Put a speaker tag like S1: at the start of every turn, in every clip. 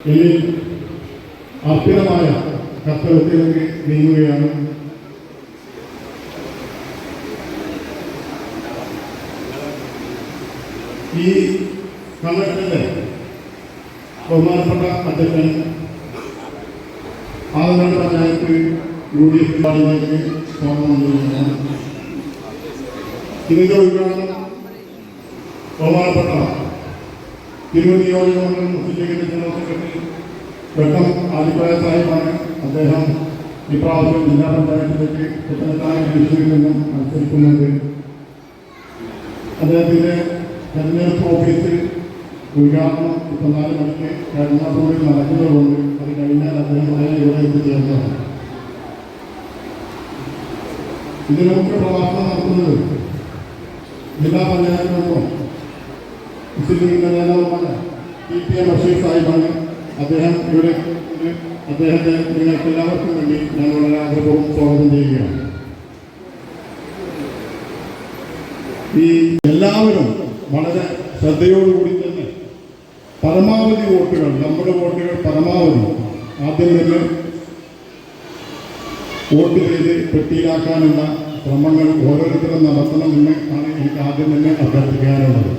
S1: ഇനി അർപ്പിതമായ കർത്തവ്യത്തിലേക്ക് നീങ്ങുകയാണ്. ഈ കണ്ണട്ടിന്റെ ബഹുമാനപ്പെട്ട അധ്യക്ഷൻ ആദരണ പഞ്ചായത്ത് യു ഡി എഫ് പാർട്ടിയിലേക്ക് സ്വാഗതം നൽകുകയാണ് ഇതിന്റെ ഉദ്ഘാടനം ബഹുമാനപ്പെട്ട തിരുവനന്തപുരം മുസ്ലിം ലീഗിന്റെ ജനറൽ വെട്ടം ആദിപ്പായ സാഹിബാണ് അദ്ദേഹം ഇപ്രാവശ്യം ജില്ലാ പഞ്ചായത്തിലേക്ക് പത്തനംതിട്ട ഡിവിഷനിൽ നിന്നും മത്സരിക്കുന്നുണ്ട്. അദ്ദേഹത്തിന്റെ തെരഞ്ഞെടുപ്പ് ഓഫീസിൽ ഉദ്ഘാടനം ഇപ്പം നാല് മണിക്ക് എറണാകുളത്തിൽ നടക്കുന്നതുകൊണ്ട് അത് കഴിഞ്ഞാൽ അദ്ദേഹം ഇവിടെ എത്തിച്ചേർന്നതാണ് ഇതിന് മുഖ്യ പ്രഭാഷണം നടത്തുന്നത് ജില്ലാ പഞ്ചായത്ത് മെമ്പറും മുസ്ലിം ലീഗിന്റെ നേതാവുമായ ടി പി എം ബഷീർ സാഹിബാണ്. അദ്ദേഹം ഇവിടെ അദ്ദേഹത്തെ നിങ്ങൾക്ക് എല്ലാവർക്കും വേണ്ടി ഞാൻ വളരെ ആഗ്രഹവും സ്വാഗതം ചെയ്യുകയാണ്. ഈ എല്ലാവരും വളരെ ശ്രദ്ധയോടുകൂടി തന്നെ പരമാവധി വോട്ടുകൾ നമ്മുടെ വോട്ടുകൾ പരമാവധി ആദ്യം തന്നെ വോട്ട് ചെയ്ത് പെട്ടിയിലാക്കാനുള്ള ശ്രമങ്ങൾ ഓരോരുത്തരും നടത്തണമെന്ന് ആണ് എനിക്ക് ആദ്യം തന്നെ അഭ്യർത്ഥിക്കാനുള്ളത്.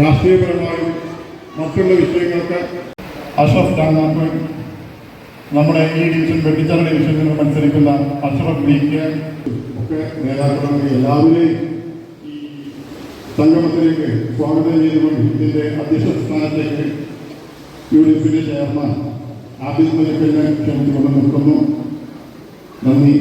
S1: രാഷ്ട്രീയപരമായും മറ്റുള്ള വിഷയങ്ങൾക്ക് അഷ്റഫ് ഡാനാട്ട് നമ്മുടെ ഈ ഡിവിഷൻ വെട്ടിച്ചറ ഡിവിഷനിൽ മത്സരിക്കുന്ന അഷ്റഫ് കെ. ഒക്കെ നേതാക്കളുടെ എല്ലാവരെയും ഈ സംഗമത്തിലേക്ക് സ്വാഗതം ചെയ്തുകൊണ്ട് ഇതിന്റെ അധ്യക്ഷ സ്ഥാനത്തേക്ക് യു ഡി എഫിന്റെ ചെയർമാൻ ആദ്യം മലിക്കിനെ ക്ഷണിച്ചുകൊണ്ട് നിൽക്കുന്നു. നന്ദി.